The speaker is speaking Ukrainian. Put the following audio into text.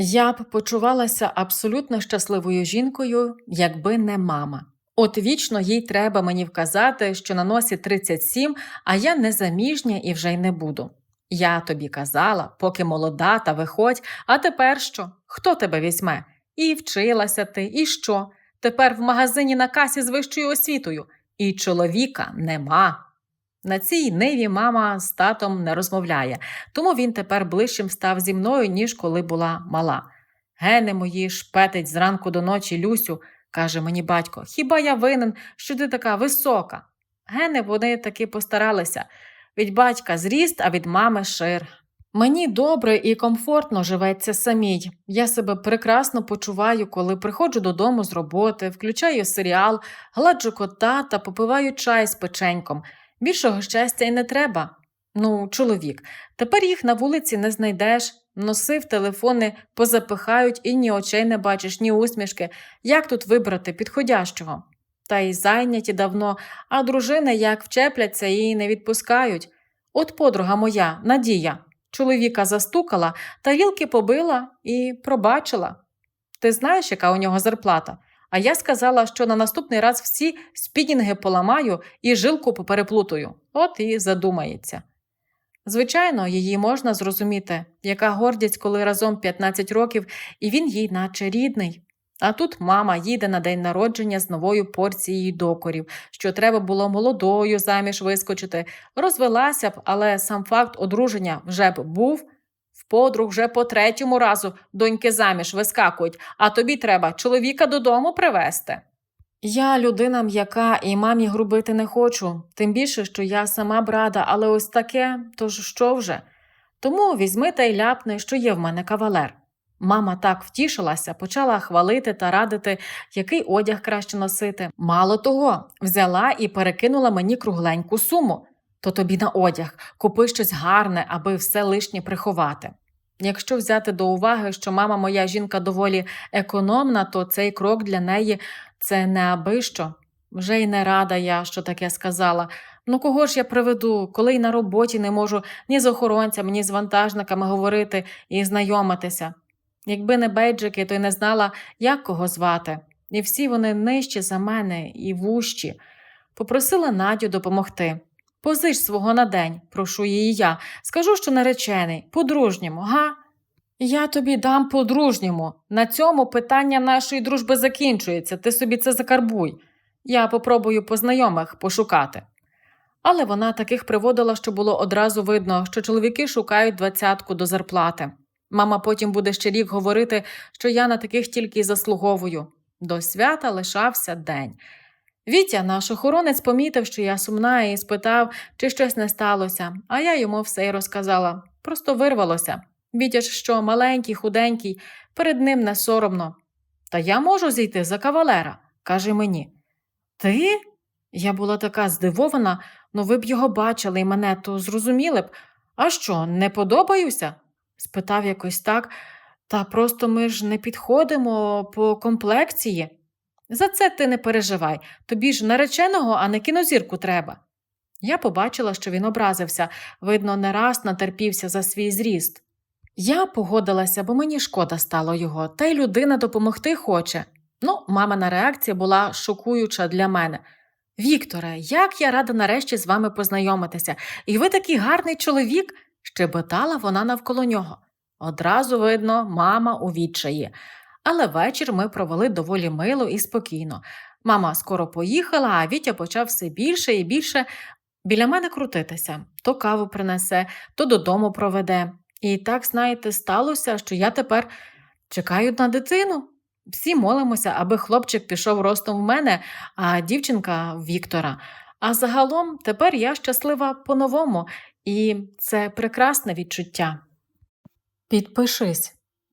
Я б почувалася абсолютно щасливою жінкою, якби не мама. От вічно їй треба мені вказати, що на носі 37, а я не заміжня і вже й не буду. Я тобі казала, поки молода та виходь, а тепер що? Хто тебе візьме? І вчилася ти, і що? Тепер в магазині на касі з вищою освітою, і чоловіка нема. На цій ниві мама з татом не розмовляє, тому він тепер ближчим став зі мною, ніж коли була мала. Гени мої шпетить зранку до ночі Люсю, каже мені батько, хіба я винен, що ти така висока? Гени вони таки постаралися. Від батька зріст, а від мами шир. Мені добре і комфортно живеться самій. Я себе прекрасно почуваю, коли приходжу додому з роботи, включаю серіал, гладжу кота та попиваю чай з печеньком. Більшого щастя й не треба. Ну, чоловік, тепер їх на вулиці не знайдеш. Носив телефони, позапихають і ні очей не бачиш, ні усмішки. Як тут вибрати підходящого? Та й зайняті давно, а дружини як вчепляться і не відпускають. От подруга моя, Надія, чоловіка застукала, тарілки побила і пробачила. Ти знаєш, яка у нього зарплата? А я сказала, що на наступний раз всі спінінги поламаю і жилку попереплутаю. От і задумається. Звичайно, її можна зрозуміти, яка гордість, коли разом 15 років, і він їй наче рідний. А тут мама їде на день народження з новою порцією докорів, що треба було молодою заміж вискочити. Розвелася б, але сам факт одруження вже б був. В подруг вже по третьому разу доньки заміж вискакують, а тобі треба чоловіка додому привезти. Я людина м'яка і мамі грубити не хочу, тим більше, що я сама брада, але ось таке, то що вже? Тому візьми та й ляпни, що є в мене кавалер. Мама так втішилася, почала хвалити та радити, який одяг краще носити. Мало того, взяла і перекинула мені кругленьку суму. То тобі на одяг, купи щось гарне, аби все лишнє приховати. Якщо взяти до уваги, що мама моя жінка доволі економна, то цей крок для неї це не аби що. Вже й не рада я, що таке сказала. Ну кого ж я приведу, коли й на роботі не можу ні з охоронцями, ні з вантажниками говорити і знайомитися. Якби не бейджики, то й не знала, як кого звати. І всі вони нижчі за мене і вущі. Попросила Надю допомогти. Позич свого на день, прошу її я. Скажу, що наречений, по-дружньому, га? Я тобі дам по-дружньому. На цьому питання нашої дружби закінчується, ти собі це закарбуй. Я попробую по знайомих пошукати. Але вона таких приводила, що було одразу видно, що чоловіки шукають двадцятку до зарплати. Мама потім буде ще рік говорити, що я на таких тільки й заслуговую. До свята лишався день. Вітя, наш охоронець, помітив, що я сумна, і спитав, чи щось не сталося, а я йому все й розказала. Просто вирвалося. Вітя ж що, маленький, худенький, перед ним не соромно. Та я можу зійти за кавалера, каже мені. Ти? Я була така здивована, ну ви б його бачили і мене, то зрозуміли б. А що, не подобаюся? спитав якось так. Та просто ми ж не підходимо по комплекції. За це ти не переживай, тобі ж нареченого, а не кінозірку треба. Я побачила, що він образився, видно, не раз натерпівся за свій зріст. Я погодилася, бо мені шкода стало його, та й людина допомогти хоче. Ну, мамина реакція була шокуюча для мене. Вікторе, як я рада нарешті з вами познайомитися, і ви такий гарний чоловік, щебетала вона навколо нього. Одразу видно, мама у відчаї. Але вечір ми провели доволі мило і спокійно. Мама скоро поїхала, а Вітя почав все більше і більше біля мене крутитися то каву принесе, то додому проведе. І так, знаєте, сталося, що я тепер чекаю на дитину. Всі молимося, аби хлопчик пішов ростом в мене, а дівчинка Віктора. А загалом тепер я щаслива по-новому, і це прекрасне відчуття. Підпишись,